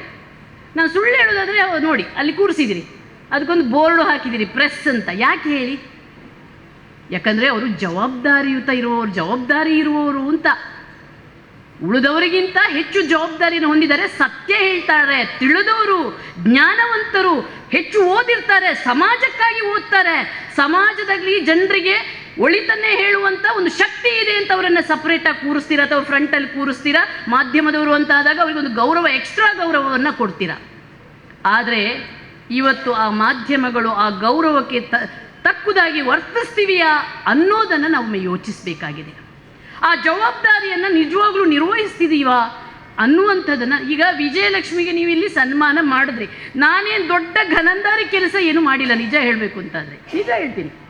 ನಾನು ಸುಳ್ಳು ಹೇಳೋದಾದರೆ ನೋಡಿ, ಅಲ್ಲಿ ಕೂರಿಸಿದಿರಿ. ಅದಕ್ಕೊಂದು ಬೋರ್ಡು ಹಾಕಿದಿರಿ, ಪ್ರೆಸ್ ಅಂತ. ಯಾಕೆ ಹೇಳಿ? ಯಾಕಂದರೆ ಅವರು ಜವಾಬ್ದಾರಿಯುತ ಇರುವವರು, ಜವಾಬ್ದಾರಿ ಇರುವವರು ಅಂತ. ಉಳಿದವರಿಗಿಂತ ಹೆಚ್ಚು ಜವಾಬ್ದಾರಿಯನ್ನು ಹೊಂದಿದ್ದಾರೆ, ಸತ್ಯ ಹೇಳ್ತಾರೆ, ತಿಳಿದವರು, ಜ್ಞಾನವಂತರು, ಹೆಚ್ಚು ಓದಿರ್ತಾರೆ, ಸಮಾಜಕ್ಕಾಗಿ ಓದ್ತಾರೆ. ಸಮಾಜದಲ್ಲಿ ಜನರಿಗೆ ಒಳಿತನ್ನೇ ಹೇಳುವಂಥ ಒಂದು ಶಕ್ತಿ ಇದೆ ಅಂತ ಅವರನ್ನು ಸಪ್ರೇಟಾಗಿ ಕೂರಿಸ್ತೀರಾ ಅಥವಾ ಫ್ರಂಟಲ್ಲಿ ಕೂರಿಸ್ತೀರಾ? ಮಾಧ್ಯಮದವರು ಅಂತ ಆದಾಗ ಅವರಿಗೊಂದು ಗೌರವ ಎಕ್ಸ್ಟ್ರಾ ಗೌರವವನ್ನು ಕೊಡ್ತೀರಾ? ಆದರೆ ಇವತ್ತು ಆ ಮಾಧ್ಯಮಗಳು ಆ ಗೌರವಕ್ಕೆ ತ, ತಕ್ಕುದಾಗಿ ವರ್ತಿಸ್ತೀವಿಯಾ ಅನ್ನೋದನ್ನು ನಾವು ಯೋಚಿಸಬೇಕಾಗಿದೆ. ಆ ಜವಾಬ್ದಾರಿಯನ್ನು ನಿಜವಾಗ್ಲೂ ನಿರ್ವಹಿಸ್ತಿದೀವಾ ಅನ್ನುವಂಥದ್ದನ್ನು ಈಗ ವಿಜಯಲಕ್ಷ್ಮಿಗೆ ನೀವು ಇಲ್ಲಿ ಸನ್ಮಾನ ಮಾಡಿದ್ರಿ ನಾನೇನು ದೊಡ್ಡ ಘನಂದಾರಿ ಕೆಲಸ ಏನು ಮಾಡಿಲ್ಲ, ನಿಜ ಹೇಳಬೇಕು ಅಂತಂದರೆ. ನಿಜ ಹೇಳ್ತೀನಿ.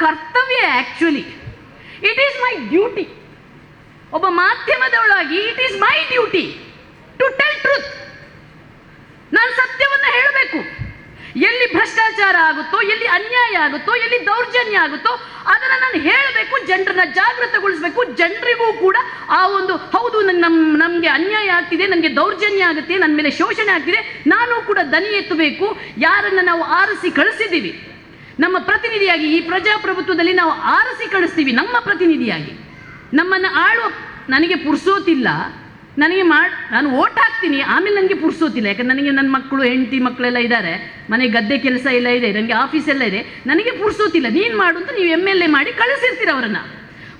ಕರ್ತವ್ಯ actually it is my duty ಒಬ್ಬ ಮಾಧ್ಯಮದವಳಾಗಿ it is my duty to tell truth ನಾನು ಸತ್ಯವನ್ನು ಹೇಳಬೇಕು. ಎಲ್ಲಿ ಭ್ರಷ್ಟಾಚಾರ ಆಗುತ್ತೋ, ಎಲ್ಲಿ ಅನ್ಯಾಯ ಆಗುತ್ತೋ, ಎಲ್ಲಿ ದೌರ್ಜನ್ಯ ಆಗುತ್ತೋ, ಅದನ್ನು ನಾನು ಹೇಳಬೇಕು, ಜನರನ್ನ ಜಾಗೃತಗೊಳಿಸಬೇಕು, ಜನರಿಗೂ ಕೂಡ ಆ ಒಂದು, ಹೌದು ನಮ್ಮ ನಮಗೆ ಅನ್ಯಾಯ ಆಗ್ತಿದೆ, ನನಗೆ ದೌರ್ಜನ್ಯ ಆಗುತ್ತೆ ನನ್ನ ಮೇಲೆ ಶೋಷಣೆ ಆಗ್ತಿದೆ, ನಾನು ಕೂಡ ದನಿ ಎತ್ತಬೇಕು, ಯಾರನ್ನು ನಾವು ಆರಿಸಿ ಕಳಿಸಿದ್ದೀವಿ. ನಮ್ಮ ಪ್ರತಿನಿಧಿಯಾಗಿ ಈ ಪ್ರಜಾಪ್ರಭುತ್ವದಲ್ಲಿ ನಾವು ಆರಿಸಿ ಕಳಿಸ್ತೀವಿ ನಮ್ಮ ಪ್ರತಿನಿಧಿಯಾಗಿ. ನಮ್ಮನ್ನು ಆಳು ನನಗೆ ಪುರ್ಸೋತಿಲ್ಲ. ನನಗೆ ಮಾಡಿ, ನಾನು ಓಟ್ ಹಾಕ್ತೀನಿ. ಆಮೇಲೆ ನನಗೆ ಪುರ್ಸೋತಿಲ್ಲ. ಯಾಕಂದ್ರೆ ನನಗೆ ನನ್ನ ಮಕ್ಕಳು, ಹೆಂಡತಿ ಮಕ್ಕಳೆಲ್ಲ ಇದ್ದಾರೆ. ಮನೆ ಗದ್ದೆ ಕೆಲಸ ಎಲ್ಲ ಇದೆ. ನನಗೆ ಆಫೀಸ್ ಎಲ್ಲ ಇದೆ. ನನಗೆ ಪುರ್ಸೋತಿಲ್ಲ. ನೀನು ಮಾಡು ಅಂತ ನೀವು ಎಂ ಎಲ್ ಎ ಮಾಡಿ ಕಳಿಸಿರ್ತೀರ ಅವರನ್ನು.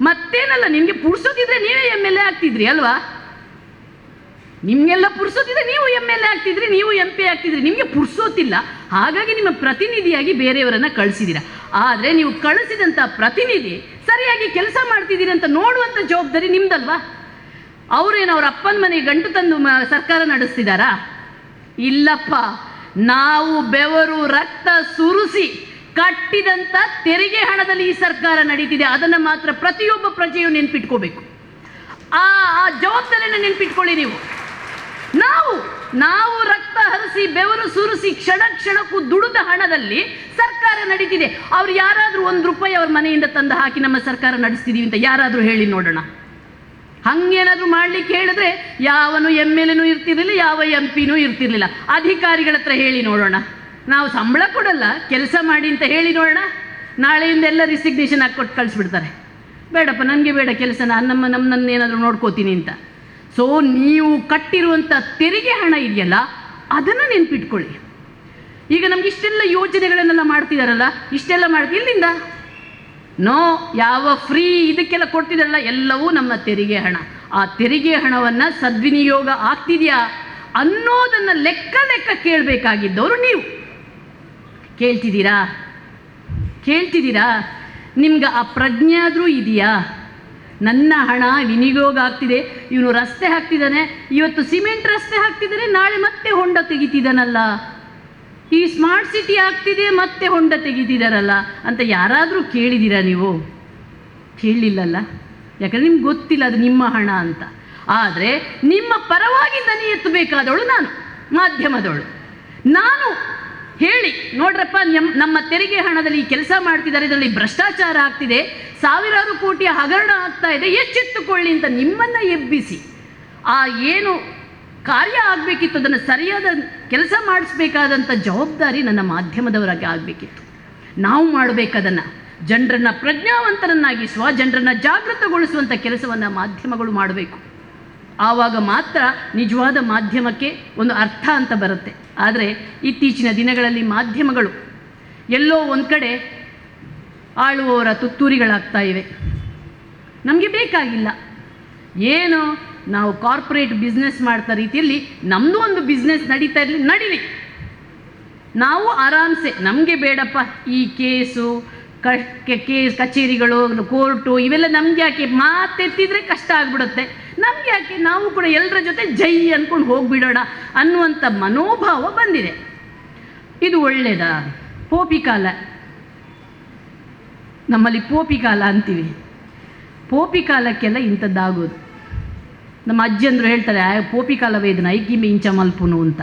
ಮತ್ತೇನಲ್ಲ ನಿಮಗೆ ಪುರ್ಸೋತಿದ್ರೆ ನೀವೇ ಎಂ ಎಲ್ ಎ ಆಗ್ತಿದ್ರಿ, ಅಲ್ವಾ? ನಿಮಗೆಲ್ಲ ಪುರ್ಸೋತಿದ್ರೆ ನೀವು ಎಂ ಎಲ್ ಎ ಆಗ್ತಿದ್ರಿ, ನೀವು ಎಂ ಪಿ ಆಗ್ತಿದ್ರಿ, ನಿಮಗೆ ಪುರ್ಸೋತಿಲ್ಲ. ಹಾಗಾಗಿ ನಿಮ್ಮ ಪ್ರತಿನಿಧಿಯಾಗಿ ಬೇರೆಯವರನ್ನು ಕಳಿಸಿದ್ದೀರ ಆದರೆ ನೀವು ಕಳಿಸಿದಂಥ ಪ್ರತಿನಿಧಿ ಸರಿಯಾಗಿ ಕೆಲಸ ಮಾಡ್ತಿದ್ದೀರಿ ಅಂತ ನೋಡುವಂಥ ಜವಾಬ್ದಾರಿ ನಿಮ್ದಲ್ವಾ? ಅವರೇನು ಅವ್ರ ಅಪ್ಪನ ಮನೆಗೆ ಗಂಟು ತಂದು ಸರ್ಕಾರ ನಡೆಸ್ತಿದ್ದಾರಾ ಇಲ್ಲಪ್ಪ. ನಾವು ಬೆವರು ರಕ್ತ ಸುರಿಸಿ ಕಟ್ಟಿದಂಥ ತೆರಿಗೆ ಹಣದಲ್ಲಿ ಈ ಸರ್ಕಾರ ನಡೀತಿದೆ. ಅದನ್ನು ಮಾತ್ರ ಪ್ರತಿಯೊಬ್ಬ ಪ್ರಜೆಯು ನೆನ್ಪಿಟ್ಕೋಬೇಕು. ಆ ಆ ಜವಾಬ್ದಾರಿಯನ್ನು ನೆನ್ಪಿಟ್ಕೊಳ್ಳಿ ನೀವು. ನಾವು ನಾವು ರಕ್ತ ಹರಿಸಿ, ಬೆವರು ಸುರಿಸಿ, ಕ್ಷಣ ಕ್ಷಣಕ್ಕೂ ದುಡಿದ ಹಣದಲ್ಲಿ ಸರ್ಕಾರ ನಡೀತಿದೆ. ಅವ್ರು ಯಾರಾದರೂ ಒಂದು ರೂಪಾಯಿ ಅವ್ರ ಮನೆಯಿಂದ ತಂದು ಹಾಕಿ ನಮ್ಮ ಸರ್ಕಾರ ನಡೆಸ್ತಿದ್ದೀವಿ ಅಂತ ಯಾರಾದರೂ ಹೇಳಿ ನೋಡೋಣ. ಹಂಗೇನಾದರೂ ಮಾಡ್ಲಿಕ್ಕೆ ಹೇಳಿದ್ರೆ ಯಾವನು ಎಂ ಎಲ್ ಎನೂ ಇರ್ತಿರಲಿಲ್ಲ, ಯಾವ ಎಂ ಪಿನೂ ಇರ್ತಿರ್ಲಿಲ್ಲ. ಅಧಿಕಾರಿಗಳ ಹತ್ರ ಹೇಳಿ ನೋಡೋಣ. ನಾವು ಸಂಬಳ ಕೊಡಲ್ಲ, ಕೆಲಸ ಮಾಡಿ ಅಂತ ಹೇಳಿ ನೋಡೋಣ. ನಾಳೆಯಿಂದ ಎಲ್ಲ ರಿಸಿಗ್ನೇಷನ್ ಹಾಕ್ಕೊಟ್ಟು ಕಳಿಸ್ಬಿಡ್ತಾರೆ. ಬೇಡಪ್ಪ, ನನಗೆ ಬೇಡ ಕೆಲಸ ನಾನು ನಮ್ಮ ನಮ್ಮನ್ನೇನಾದರೂ ನೋಡ್ಕೋತೀನಿ ಅಂತ. ಸೊ ನೀವು ಕಟ್ಟಿರುವಂಥ ತೆರಿಗೆ ಹಣ ಇದೆಯಲ್ಲ, ಅದನ್ನು ನೆನ್ಪಿಟ್ಕೊಳ್ಳಿ. ಈಗ ನಮ್ಗೆ ಇಷ್ಟೆಲ್ಲ ಯೋಜನೆಗಳನ್ನೆಲ್ಲ ಮಾಡ್ತಿದಾರಲ್ಲ, ಇಷ್ಟೆಲ್ಲ ಮಾಡ್ತಿ ಇಲ್ಲಿಂದ ನೋ, ಯಾವ ಫ್ರೀ ಇದಕ್ಕೆಲ್ಲ ಕೊಡ್ತಿದಾರಲ್ಲ, ಎಲ್ಲವೂ ನಮ್ಮ ತೆರಿಗೆ ಹಣ. ಆ ತೆರಿಗೆ ಹಣವನ್ನು ಸದ್ವಿನಿಯೋಗ ಆಗ್ತಿದೆಯಾ ಅನ್ನೋದನ್ನು ಲೆಕ್ಕ ಲೆಕ್ಕ ಕೇಳಬೇಕಾಗಿದ್ದವರು ನೀವು. ಕೇಳ್ತಿದ್ದೀರಾ? ಕೇಳ್ತಿದ್ದೀರಾ? ನಿಮ್ಗೆ ಆ ಪ್ರಜ್ಞೆ ಆದರೂ ಇದೆಯಾ? ನನ್ನ ಹಣ ವಿನಿಯೋಗ ಆಗ್ತಿದೆ, ಇವನು ರಸ್ತೆ ಹಾಕ್ತಿದ್ದಾನೆ, ಇವತ್ತು ಸಿಮೆಂಟ್ ರಸ್ತೆ ಹಾಕ್ತಿದ್ದಾನೆ, ನಾಳೆ ಮತ್ತೆ ಹೊಂಡ ತೆಗಿತಿದ್ದಾನಲ್ಲ. ಈ ಸ್ಮಾರ್ಟ್ ಸಿಟಿ ಆಗ್ತಿದೆ, ಮತ್ತೆ ಹೊಂಡ ತೆಗಿತಿದಾರಲ್ಲ ಅಂತ ಯಾರಾದರೂ ಕೇಳಿದ್ದೀರಾ ನೀವು? ಕೇಳಲಿಲ್ಲಲ್ಲ ಯಾಕಂದ್ರೆ ನಿಮ್ಗೆ ಗೊತ್ತಿಲ್ಲ ಅದು ನಿಮ್ಮ ಹಣ ಅಂತ. ಆದರೆ ನಿಮ್ಮ ಪರವಾಗಿ ದನಿ ಎತ್ತಬೇಕಾದವಳು ನಾನು, ಮಾಧ್ಯಮದವಳು. ನಾನು ಹೇಳಿ, ನೋಡ್ರಪ್ಪ, ನಮ್- ನಮ್ಮ ತೆರಿಗೆ ಹಣದಲ್ಲಿ ಕೆಲಸ ಮಾಡ್ತಿದ್ದಾರೆ, ಇದರಲ್ಲಿ ಭ್ರಷ್ಟಾಚಾರ ಆಗ್ತಿದೆ, ಸಾವಿರಾರು ಕೋಟಿಯ ಹಗರಣ ಆಗ್ತಾ ಇದೆ, ಎಚ್ಚೆತ್ತುಕೊಳ್ಳಿ ಅಂತ ನಿಮ್ಮನ್ನು ಎಬ್ಬಿಸಿ. ಆ ಏನು ಕಾರ್ಯ ಆಗಬೇಕಿತ್ತು, ಅದನ್ನು ಸರಿಯಾದ ಕೆಲಸ ಮಾಡಿಸ್ಬೇಕಾದಂಥ ಜವಾಬ್ದಾರಿ ನನ್ನ ಮಾಧ್ಯಮದವರಾಗಿ ಆಗಬೇಕಿತ್ತು. ನಾವು ಮಾಡಬೇಕದನ್ನು ಜನರನ್ನು ಪ್ರಜ್ಞಾವಂತರನ್ನಾಗಿಸುವ, ಜನರನ್ನು ಜಾಗೃತಗೊಳಿಸುವಂಥ ಕೆಲಸವನ್ನು ಮಾಧ್ಯಮಗಳು ಮಾಡಬೇಕು. ಆವಾಗ ಮಾತ್ರ ನಿಜವಾದ ಮಾಧ್ಯಮಕ್ಕೆ ಒಂದು ಅರ್ಥ ಅಂತ ಬರುತ್ತೆ. ಆದರೆ ಇತ್ತೀಚಿನ ದಿನಗಳಲ್ಲಿ ಮಾಧ್ಯಮಗಳು ಎಲ್ಲೋ ಒಂದು ಕಡೆ ಆಳುವವರ ತುತ್ತೂರಿಗಳಾಗ್ತಾ ಇವೆ. ನಮಗೆ ಬೇಕಾಗಿಲ್ಲ. ಏನು ನಾವು ಕಾರ್ಪೊರೇಟ್ ಬಿಸ್ನೆಸ್ ಮಾಡ್ತಾ ರೀತಿಯಲ್ಲಿ ನಮ್ಮದು ಒಂದು ಬಿಸ್ನೆಸ್ ನಡೀತಾ ಇರಲಿ ನಡೀಲಿ. ನಾವು ಆರಾಮ್ಸೆ ನಮಗೆ ಬೇಡಪ್ಪ ಈ ಕೇಸು ಕೇಸ್ ಕಚೇರಿಗಳು, ಕೋರ್ಟು, ಇವೆಲ್ಲ ನಮ್ಗೆ ಯಾಕೆ ಮಾತೆತ್ತಿದ್ರೆ ಕಷ್ಟ ಆಗ್ಬಿಡುತ್ತೆ. ನಮ್ಗೆ ಯಾಕೆ? ನಾವು ಕೂಡ ಎಲ್ಲರ ಜೊತೆ ಜೈ ಅಂದ್ಕೊಂಡು ಹೋಗ್ಬಿಡೋಣ ಅನ್ನುವಂಥ ಮನೋಭಾವ ಬಂದಿದೆ. ಇದು ಒಳ್ಳೆಯದಾ ಪೋಪಿ ಕಾಲ. ನಮ್ಮಲ್ಲಿ ಪೋಪಿಕಾಲ ಅಂತೀವಿ. ಪೋಪಿ ಕಾಲಕ್ಕೆಲ್ಲ ಇಂಥದ್ದಾಗೋದು. ನಮ್ಮ ಅಜ್ಜಿಯಂದ್ರು ಹೇಳ್ತಾರೆ, ಆ, ಪೋಪಿ ಕಾಲ ವೇದನ ಐಕಿಮೆ ಇಂಚ ಮಲ್ಪುನು ಅಂತ.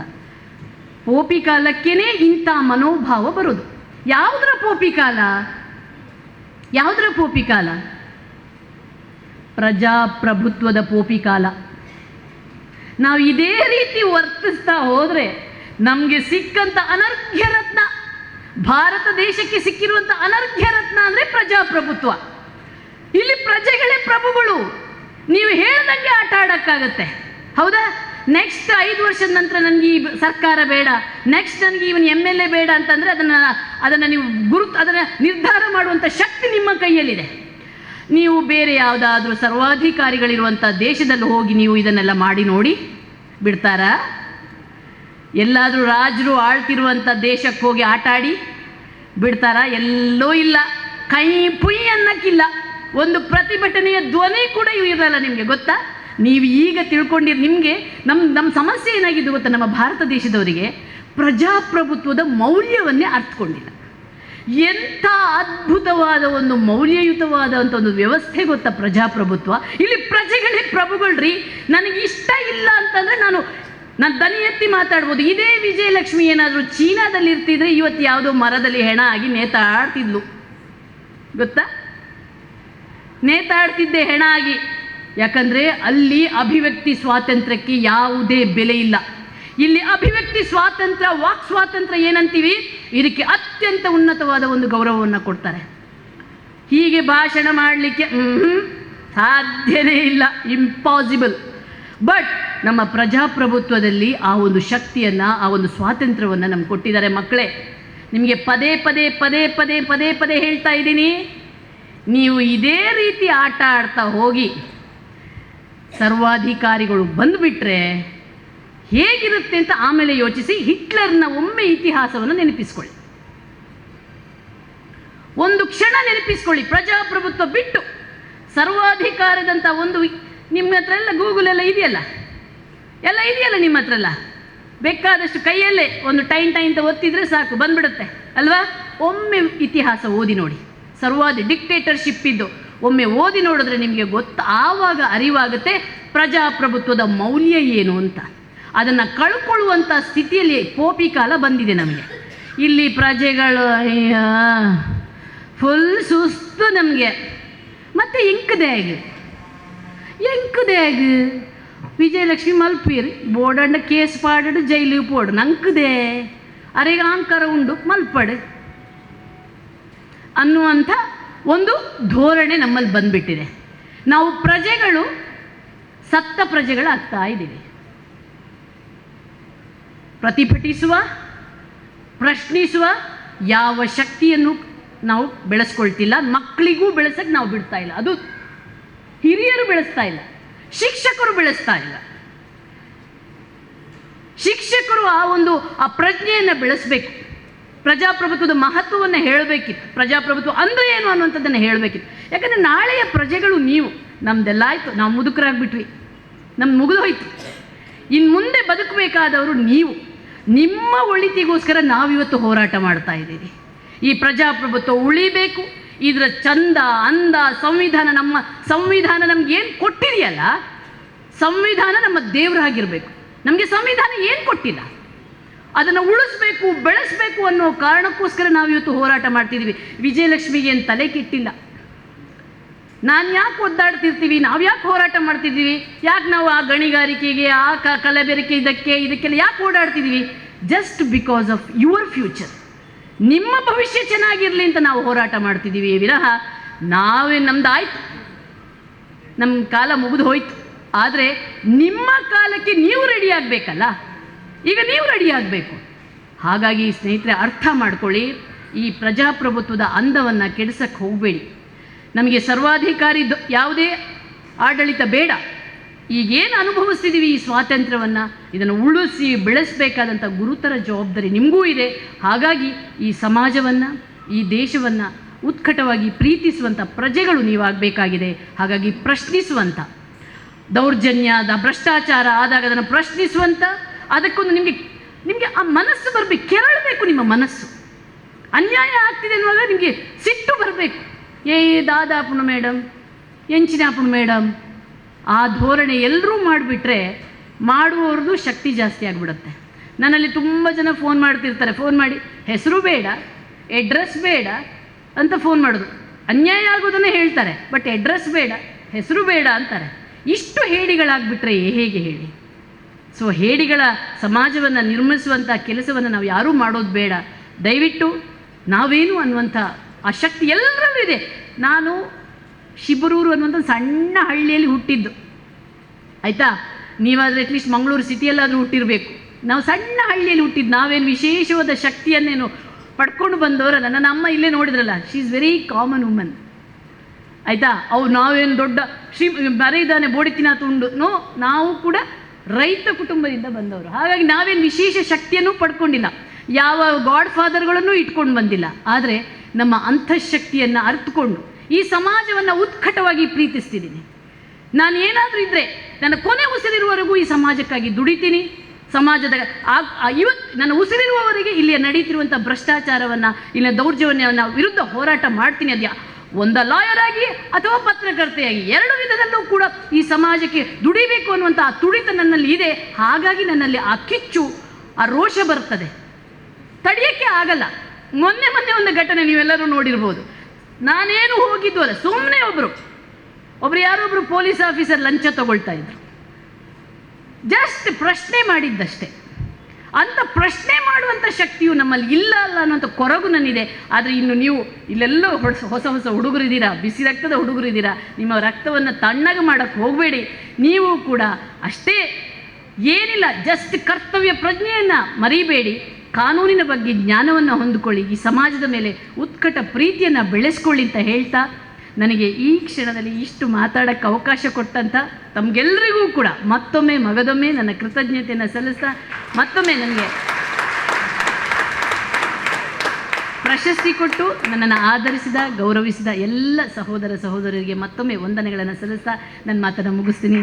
ಪೋಪಿ ಕಾಲಕ್ಕೇನೆ ಇಂಥ ಮನೋಭಾವ ಬರೋದು. ಯಾವುದರ ಪೋಪಿ ಕಾಲ? ಯಾವುದರ ಪೋಪಿಕಾಲ ಪ್ರಜಾಪ್ರಭುತ್ವದ ಪೋಪಿಕಾಲ ನಾವು ಇದೇ ರೀತಿ ವರ್ತಿಸ್ತಾ ಹೋದರೆ ನಮಗೆ ಸಿಕ್ಕಂಥ ಅನರ್ಘ್ಯ ರತ್ನ, ಭಾರತ ದೇಶಕ್ಕೆ ಸಿಕ್ಕಿರುವಂಥ ಅನರ್ಘ್ಯ ರತ್ನ ಅಂದರೆ ಪ್ರಜಾಪ್ರಭುತ್ವ. ಇಲ್ಲಿ ಪ್ರಜೆಗಳೇ ಪ್ರಭುಗಳು. ನೀವು ಹೇಳ್ದಂಗೆ ಆಟ ಆಡೋಕ್ಕಾಗತ್ತೆ. ಹೌದಾ? ನೆಕ್ಸ್ಟ್ ಐದು ವರ್ಷದ ನಂತರ ನನಗೆ ಈ ಸರ್ಕಾರ ಬೇಡ. ನೆಕ್ಸ್ಟ್ ನನಗೆ ಇವನು ಎಂ ಎಲ್ ಎ ಬೇಡ ಅಂತಂದರೆ ಅದನ್ನು ಅದನ್ನು ನೀವು ಗುರುತು ಅದನ್ನು ನಿರ್ಧಾರ ಮಾಡುವಂಥ ಶಕ್ತಿ ನಿಮ್ಮ ಕೈಯಲ್ಲಿದೆ. ನೀವು ಬೇರೆ ಯಾವುದಾದ್ರೂ ಸರ್ವಾಧಿಕಾರಿಗಳಿರುವಂಥ ದೇಶದಲ್ಲಿ ಹೋಗಿ ನೀವು ಇದನ್ನೆಲ್ಲ ಮಾಡಿ ನೋಡಿ. ಬಿಡ್ತಾರಾ? ಎಲ್ಲಾದರೂ ರಾಜರು ಆಳ್ತಿರುವಂಥ ದೇಶಕ್ಕೆ ಹೋಗಿ ಆಟ ಆಡಿ. ಬಿಡ್ತಾರಾ? ಎಲ್ಲೋ ಇಲ್ಲ. ಕೈ ಪುಯ್ ಅನ್ನಕ್ಕಿಲ್ಲ ಒಂದು ಪ್ರತಿಭಟನೆಯ ಧ್ವನಿ ಕೂಡ ಇರಲ್ಲ ನಿಮಗೆ, ಗೊತ್ತಾ? ನೀವು ಈಗ ತಿಳ್ಕೊಂಡಿರ್ ನಿಮಗೆ ನಮ್ಮ ನಮ್ಮ ಸಮಸ್ಯೆ ಏನಾಗಿದೆ ಗೊತ್ತಾ? ನಮ್ಮ ಭಾರತ ದೇಶದವರಿಗೆ ಪ್ರಜಾಪ್ರಭುತ್ವದ ಮೌಲ್ಯವನ್ನೇ ಅರ್ಥಕೊಂಡಿಲ್ಲ ಎಂಥ ಅದ್ಭುತವಾದ ಒಂದು ಮೌಲ್ಯಯುತವಾದಂಥ ಒಂದು ವ್ಯವಸ್ಥೆ ಗೊತ್ತಾ ಪ್ರಜಾಪ್ರಭುತ್ವ? ಇಲ್ಲಿ ಪ್ರಜೆಗಳೇ ಪ್ರಭುಗಳ್ರಿ. ನನಗೆ ಇಷ್ಟ ಇಲ್ಲ ಅಂತಂದರೆ ನಾನು ನಾನು ದನಿ ಎತ್ತಿ ಮಾತಾಡ್ಬೋದು. ಇದೇ ವಿಜಯಲಕ್ಷ್ಮಿ ಏನಾದರೂ ಚೀನಾದಲ್ಲಿ ಇರ್ತಿದ್ರೆ ಇವತ್ತು ಯಾವುದೋ ಮರದಲ್ಲಿ ಹೆಣ ಆಗಿ ನೇತಾಡ್ತಿದ್ಲು. ಗೊತ್ತಾ? ನೇತಾಡ್ತಿದ್ದೆ ಹೆಣ ಆಗಿ. ಯಾಕಂದರೆ ಅಲ್ಲಿ ಅಭಿವ್ಯಕ್ತಿ ಸ್ವಾತಂತ್ರ್ಯಕ್ಕೆ ಯಾವುದೇ ಬೆಲೆ ಇಲ್ಲ. ಇಲ್ಲಿ ಅಭಿವ್ಯಕ್ತಿ ಸ್ವಾತಂತ್ರ್ಯ, ವಾಕ್ ಸ್ವಾತಂತ್ರ್ಯ ಏನಂತೀವಿ? ಇದಕ್ಕೆ ಅತ್ಯಂತ ಉನ್ನತವಾದ ಒಂದು ಗೌರವವನ್ನು ಕೊಡ್ತಾರೆ. ಹೀಗೆ ಭಾಷಣ ಮಾಡಲಿಕ್ಕೆ ಸಾಧ್ಯನೇ ಇಲ್ಲ ಇಂಪಾಸಿಬಲ್ ಬಟ್ ನಮ್ಮ ಪ್ರಜಾಪ್ರಭುತ್ವದಲ್ಲಿ ಆ ಒಂದು ಶಕ್ತಿಯನ್ನು, ಆ ಒಂದು ಸ್ವಾತಂತ್ರ್ಯವನ್ನು ನಮ್ಗೆ ಕೊಟ್ಟಿದ್ದಾರೆ ಮಕ್ಕಳೇ. ನಿಮಗೆ ಪದೇ ಪದೇ ಪದೇ ಪದೇ ಪದೇ ಪದೇ ಹೇಳ್ತಾ ಇದ್ದೀನಿ. ನೀವು ಇದೇ ರೀತಿ ಆಟ ಆಡ್ತಾ ಹೋಗಿ ಸರ್ವಾಧಿಕಾರಿಗಳು ಬಂದುಬಿಟ್ರೆ ಹೇಗಿರುತ್ತೆ ಅಂತ ಆಮೇಲೆ ಯೋಚಿಸಿ ಹಿಟ್ಲರ್ನ ಒಮ್ಮೆ ಇತಿಹಾಸವನ್ನು ನೆನಪಿಸ್ಕೊಳ್ಳಿ. ಒಂದು ಕ್ಷಣ ನೆನಪಿಸ್ಕೊಳ್ಳಿ, ಪ್ರಜಾಪ್ರಭುತ್ವ ಬಿಟ್ಟು ಸರ್ವಾಧಿಕಾರದಂಥ ಒಂದು ನಿಮ್ಮ ಹತ್ರ ಎಲ್ಲ ಗೂಗಲ್ ಎಲ್ಲ ಇದೆಯಲ್ಲ? ಎಲ್ಲ ಇದೆಯಲ್ಲ ನಿಮ್ಮ ಹತ್ರ ಎಲ್ಲ? ಬೇಕಾದಷ್ಟು ಕೈಯಲ್ಲೇ ಒಂದು ಟೈನ್ ಟೈನ್ ಅಂತ ಒತ್ತಿದ್ರೆ ಸಾಕು, ಬಂದ್ಬಿಡುತ್ತೆ, ಅಲ್ವಾ? ಒಮ್ಮೆ ಇತಿಹಾಸ ಓದಿ ನೋಡಿ. ಸರ್ವಾಧಿ ಡಿಕ್ಟೇಟರ್ಶಿಪ್ ಇದ್ದು ಒಮ್ಮೆ ಓದಿ ನೋಡಿದ್ರೆ ನಿಮಗೆ ಗೊತ್ತು ಆವಾಗ ಅರಿವಾಗುತ್ತೆ ಪ್ರಜಾಪ್ರಭುತ್ವದ ಮೌಲ್ಯ ಏನು ಅಂತ. ಅದನ್ನು ಕಳ್ಕೊಳ್ಳುವಂಥ ಸ್ಥಿತಿಯಲ್ಲಿ ಕೋಪಿ ಕಾಲ ಬಂದಿದೆ ನಮಗೆ. ಇಲ್ಲಿ ಪ್ರಜೆಗಳು ಫುಲ್ ಸುಸ್ತು ನಮಗೆ. ಮತ್ತೆ ಎಂಕದ್ಯಾಗ ಎಂಕದೇಗ್ ವಿಜಯಲಕ್ಷ್ಮಿ ಮಲ್ಪೀರ್ ಬೋರ್ಡಂಡ ಕೇಸ್ ಪಾಡಡು ಜೈಲಿಗೆ ಪೋಡು, ನಂಕದೆ. ಅರೆಗ ಉಂಡು, ಮಲ್ಪಡು. ಅನ್ನುವಂಥ ಒಂದು ಧೋರಣೆ ನಮ್ಮಲ್ಲಿ ಬಂದ್ಬಿಟ್ಟಿದೆ. ನಾವು ಪ್ರಜೆಗಳು ಸತ್ತ ಪ್ರಜೆಗಳಾಗ್ತಾ ಇದ್ದೀವಿ. ಪ್ರತಿಭಟಿಸುವ, ಪ್ರಶ್ನಿಸುವ ಯಾವ ಶಕ್ತಿಯನ್ನು ನಾವು ಬೆಳೆಸ್ಕೊಳ್ತಿಲ್ಲ, ಮಕ್ಕಳಿಗೂ ಬೆಳೆಸಕ್ಕೆ ನಾವು ಬಿಡ್ತಾ ಇಲ್ಲ. ಅದು ಹಿರಿಯರು ಬೆಳೆಸ್ತಾ ಇಲ್ಲ, ಶಿಕ್ಷಕರು ಬೆಳೆಸ್ತಾ ಇಲ್ಲ. ಶಿಕ್ಷಕರು ಆ ಒಂದು ಆ ಪ್ರಜ್ಞೆಯನ್ನು ಬೆಳೆಸಬೇಕು. ಪ್ರಜಾಪ್ರಭುತ್ವದ ಮಹತ್ವವನ್ನು ಹೇಳಬೇಕಿತ್ತು. ಪ್ರಜಾಪ್ರಭುತ್ವ ಅಂದರೆ ಏನು ಅನ್ನುವಂಥದ್ದನ್ನು ಹೇಳಬೇಕಿತ್ತು. ಯಾಕಂದರೆ ನಾಳೆಯ ಪ್ರಜೆಗಳು ನೀವು, ನಮ್ದೆಲ್ಲ ಆಯಿತು, ನಾವು ಮುದುಕರಾಗ್ಬಿಟ್ವಿ. ನಮ್ಮ ಮುಗಿದು ಹೋಯ್ತು. ಇನ್ನು ಮುಂದೆ ಬದುಕಬೇಕಾದವರು ನೀವು. ನಿಮ್ಮ ಒಳಿತಿಗೋಸ್ಕರ ನಾವಿವತ್ತು ಹೋರಾಟ ಮಾಡ್ತಾ ಇದ್ದೀವಿ ಈ ಪ್ರಜಾಪ್ರಭುತ್ವ ಉಳಿಬೇಕು. ಇದರ ಚಂದ, ಅಂದ, ಸಂವಿಧಾನ ನಮ್ಮ, ಸಂವಿಧಾನ ನಮ್ಗೆ ಏನು ಕೊಟ್ಟಿದೆಯಲ್ಲ, ಸಂವಿಧಾನ ನಮ್ಮ ದೇವರಾಗಿರಬೇಕು ನಮಗೆ ಸಂವಿಧಾನ ಏನು ಕೊಟ್ಟಿಲ್ಲ? ಅದನ್ನು ಉಳಿಸ್ಬೇಕು, ಬೆಳೆಸಬೇಕು ಅನ್ನೋ ಕಾರಣಕ್ಕೋಸ್ಕರ ನಾವು ಇವತ್ತು ಹೋರಾಟ ಮಾಡ್ತಿದ್ದೀವಿ ವಿಜಯಲಕ್ಷ್ಮಿಗೆ ಏನು ತಲೆ ಕೆಟ್ಟಿಲ್ಲ. ನಾನು ಯಾಕೆ ಒದ್ದಾಡ್ತಿರ್ತೀವಿ? ನಾವು ಯಾಕೆ ಹೋರಾಟ ಮಾಡ್ತಿದ್ದೀವಿ ಯಾಕೆ ನಾವು ಆ ಗಣಿಗಾರಿಕೆಗೆ, ಆ ಕ, ಕಲಬೆರಕೆ ಇದಕ್ಕೆ, ಇದಕ್ಕೆಲ್ಲ ಯಾಕೆ ಓಡಾಡ್ತಿದ್ದೀವಿ just because of your future ನಿಮ್ಮ ಭವಿಷ್ಯ ಚೆನ್ನಾಗಿರಲಿ ಅಂತ ನಾವು ಹೋರಾಟ ಮಾಡ್ತಿದ್ದೀವಿ ವಿರಹ. ನಾವೇ ನಮ್ದು ಆಯ್ತು ನಮ್ಮ ಕಾಲ ಮುಗಿದು ಹೋಯ್ತು. ಆದರೆ ನಿಮ್ಮ ಕಾಲಕ್ಕೆ ನೀವು ರೆಡಿ ಆಗಬೇಕಲ್ಲ? ಈಗ ನೀವು ರೆಡಿಯಾಗಬೇಕು ಹಾಗಾಗಿ ಸ್ನೇಹಿತರೆ, ಅರ್ಥ ಮಾಡ್ಕೊಳ್ಳಿ. ಈ ಪ್ರಜಾಪ್ರಭುತ್ವದ ಅಂದವನ್ನು ಕೆಡಿಸಕ್ಕೆ ಹೋಗಬೇಡಿ. ನಮಗೆ ಸರ್ವಾಧಿಕಾರಿ ಯಾವುದೇ ಆಡಳಿತ ಬೇಡ. ಈಗೇನು ಅನುಭವಿಸ್ತಿದ್ದೀವಿ ಈ ಸ್ವಾತಂತ್ರ್ಯವನ್ನು? ಇದನ್ನು ಉಳಿಸಿ ಬೆಳೆಸಬೇಕಾದಂಥ ಗುರುತರ ಜವಾಬ್ದಾರಿ ನಿಮಗೂ ಇದೆ. ಹಾಗಾಗಿ ಈ ಸಮಾಜವನ್ನು, ಈ ದೇಶವನ್ನು ಉತ್ಕಟವಾಗಿ ಪ್ರೀತಿಸುವಂಥ ಪ್ರಜೆಗಳು ನೀವಾಗಬೇಕಾಗಿದೆ. ಹಾಗಾಗಿ ಪ್ರಶ್ನಿಸುವಂಥ ದೌರ್ಜನ್ಯ ಭ್ರಷ್ಟಾಚಾರ ಆದಾಗ ಅದನ್ನು ಪ್ರಶ್ನಿಸುವಂಥ ಅದಕ್ಕೊಂದು ನಿಮಗೆ ನಿಮಗೆ ಆ ಮನಸ್ಸು ಬರಬೇಕು. ಕೆರಳಬೇಕು ನಿಮ್ಮ ಮನಸ್ಸು. ಅನ್ಯಾಯ ಆಗ್ತಿದೆ ಅನ್ನುವಾಗ ನಿಮಗೆ ಸಿಟ್ಟು ಬರಬೇಕು. ಏ ದಾದಾಪುಣ ಮೇಡಮ್ ಎಂಚಿನಾಪುಣ ಮೇಡಮ್ ಆ ಧೋರಣೆ ಎಲ್ಲರೂ ಮಾಡಿಬಿಟ್ರೆ ಮಾಡುವವ್ರದ್ದು ಶಕ್ತಿ ಜಾಸ್ತಿ ಆಗಿಬಿಡುತ್ತೆ. ನನ್ನಲ್ಲಿ ತುಂಬ ಜನ ಫೋನ್ ಮಾಡ್ತಿರ್ತಾರೆ. ಫೋನ್ ಮಾಡಿ, ಹೆಸರು ಬೇಡ ಎಡ್ರೆಸ್ ಬೇಡ ಅಂತ ಫೋನ್ ಮಾಡೋದು. ಅನ್ಯಾಯ ಆಗೋದನ್ನೇ ಹೇಳ್ತಾರೆ ಬಟ್ ಎಡ್ರೆಸ್ ಬೇಡ, ಹೆಸರು ಬೇಡ ಅಂತಾರೆ. ಇಷ್ಟು ಹೇಳಿಗಳಾಗ್ಬಿಟ್ರೆ ಹೇಗೆ ಹೇಳಿ? ಸೊ ಹೇಡಿಗಳ ಸಮಾಜವನ್ನು ನಿರ್ಮಿಸುವಂಥ ಕೆಲಸವನ್ನು ನಾವು ಯಾರೂ ಮಾಡೋದು ಬೇಡ. ದಯವಿಟ್ಟು ನಾವೇನು ಅನ್ನುವಂಥ ಆ ಶಕ್ತಿ ಎಲ್ಲರಲ್ಲೂ ಇದೆ. ನಾನು ಶಿಬರೂರು ಅನ್ನುವಂಥ ಸಣ್ಣ ಹಳ್ಳಿಯಲ್ಲಿ ಹುಟ್ಟಿದ್ದು. ಆಯಿತಾ? ನೀವಾದರೆ ಅಟ್ಲೀಸ್ಟ್ ಮಂಗಳೂರು ಸಿಟಿಯಲ್ಲಾದರೂ ಹುಟ್ಟಿರಬೇಕು. ನಾವು ಸಣ್ಣ ಹಳ್ಳಿಯಲ್ಲಿ ಹುಟ್ಟಿದ್ದು. ನಾವೇನು ವಿಶೇಷವಾದ ಶಕ್ತಿಯನ್ನೇನು ಪಡ್ಕೊಂಡು ಬಂದವರಲ್ಲ ನನ್ನ ಅಮ್ಮ ಇಲ್ಲೇ ನೋಡಿದ್ರಲ್ಲ. She is very common woman ಆಯಿತಾ? ಅವು ನಾವೇನು ದೊಡ್ಡ ಶ್ರೀ ಬರೆಯಿದ್ದಾನೆ ಬೋಡಿತಿನ ತುಂಡು ನೋ, ನಾವು ಕೂಡ ರೈತ ಕುಟುಂಬದಿಂದ ಬಂದವರು. ಹಾಗಾಗಿ ನಾವೇನು ವಿಶೇಷ ಶಕ್ತಿಯನ್ನು ಪಡ್ಕೊಂಡಿಲ್ಲ. ಯಾವ ಗಾಡ್ ಫಾದರ್ಗಳನ್ನು ಇಟ್ಕೊಂಡು ಬಂದಿಲ್ಲ. ಆದರೆ ನಮ್ಮ ಅಂತಃಶಕ್ತಿಯನ್ನು ಅರ್ಥಕೊಂಡು ಈ ಸಮಾಜವನ್ನು ಉತ್ಕಟವಾಗಿ ಪ್ರೀತಿಸ್ತಿದ್ದೀನಿ. ನಾನು ಏನಾದರೂ ಇದ್ದರೆ ನನ್ನ ಕೊನೆ ಉಸಿರಿರುವವರೆಗೂ ಈ ಸಮಾಜಕ್ಕಾಗಿ ದುಡಿತೀನಿ. ಸಮಾಜದ ಇವತ್ತು ನನ್ನ ಉಸಿರಿರುವವರೆಗೆ ಇಲ್ಲಿ ನಡೀತಿರುವಂಥ ಭ್ರಷ್ಟಾಚಾರವನ್ನು ಇಲ್ಲಿನ ದೌರ್ಜನ್ಯವನ್ನು ವಿರುದ್ಧ ಹೋರಾಟ ಮಾಡ್ತೀನಿ. ಅದ್ಯಾ ಒಂದ ಲಾಯರ್ ಆಗಿ ಅಥವಾ ಪತ್ರಕರ್ತೆಯಾಗಿ ಎರಡು ವಿಧದಲ್ಲೂ ಕೂಡ ಈ ಸಮಾಜಕ್ಕೆ ದುಡಿಬೇಕು ಅನ್ನುವಂಥ ಆ ತುಡಿತ ನನ್ನಲ್ಲಿ ಇದೆ. ಹಾಗಾಗಿ ನನ್ನಲ್ಲಿ ಆ ಕಿಚ್ಚು, ಆ ರೋಷ ಬರ್ತದೆ. ತಡೆಯೋಕ್ಕೆ ಆಗಲ್ಲ. ಮೊನ್ನೆ ಮೊನ್ನೆ ಒಂದು ಘಟನೆ ನೀವೆಲ್ಲರೂ ನೋಡಿರ್ಬೋದು. ನಾನೇನು ಹೋಗಿದ್ದು ಅಲ್ಲ ಸುಮ್ಮನೆ ಒಬ್ಬರು ಒಬ್ರು ಯಾರೊಬ್ರು ಪೊಲೀಸ್ ಆಫೀಸರ್ ಲಂಚ ತಗೊಳ್ತಾ ಇದ್ರು. ಜಸ್ಟ್ ಪ್ರಶ್ನೆ ಮಾಡಿದ್ದಷ್ಟೇ. ಅಂತ ಪ್ರಶ್ನೆ ಮಾಡುವಂಥ ಶಕ್ತಿಯು ನಮ್ಮಲ್ಲಿ ಇಲ್ಲ ಅಲ್ಲ ಅನ್ನೋಂಥ ಕೊರಗು ನನ್ನಿದೆ. ಆದರೆ ಇನ್ನು ನೀವು ಇಲ್ಲೆಲ್ಲೋ ಹೊಸ ಹೊಸ ಹೊಸ ಹುಡುಗರಿದ್ದೀರಾ? ಬಿಸಿ ರಕ್ತದ ಹುಡುಗರಿದ್ದೀರಾ? ನಿಮ್ಮ ರಕ್ತವನ್ನು ತಣ್ಣಗೆ ಮಾಡೋಕ್ಕೆ ಹೋಗಬೇಡಿ. ನೀವು ಕೂಡ ಅಷ್ಟೇ ಏನಿಲ್ಲ, ಜಸ್ಟ್ ಕರ್ತವ್ಯ ಪ್ರಜ್ಞೆಯನ್ನು ಮರಿಬೇಡಿ. ಕಾನೂನಿನ ಬಗ್ಗೆ ಜ್ಞಾನವನ್ನು ಹೊಂದಿಕೊಳ್ಳಿ. ಈ ಸಮಾಜದ ಮೇಲೆ ಉತ್ಕಟ ಪ್ರೀತಿಯನ್ನು ಬೆಳೆಸ್ಕೊಳ್ಳಿ ಅಂತ ಹೇಳ್ತಾ, ನನಗೆ ಈ ಕ್ಷಣದಲ್ಲಿ ಇಷ್ಟು ಮಾತಾಡೋಕ್ಕೆ ಅವಕಾಶ ಕೊಟ್ಟಂಥ ತಮಗೆಲ್ಲರಿಗೂ ಕೂಡ ಮತ್ತೊಮ್ಮೆ ಮಗದೊಮ್ಮೆ ನನ್ನ ಕೃತಜ್ಞತೆಯನ್ನು ಸಲ್ಲಿಸ್ತಾ, ಮತ್ತೊಮ್ಮೆ ನನಗೆ ಪ್ರಶಸ್ತಿ ಕೊಟ್ಟು ನನ್ನನ್ನು ಆಧರಿಸಿದ ಗೌರವಿಸಿದ ಎಲ್ಲ ಸಹೋದರ ಸಹೋದರರಿಗೆ ಮತ್ತೊಮ್ಮೆ ವಂದನೆಗಳನ್ನು ಸಲ್ಲಿಸ್ತಾ ನನ್ನ ಮಾತನ್ನು ಮುಗಿಸ್ತೀನಿ.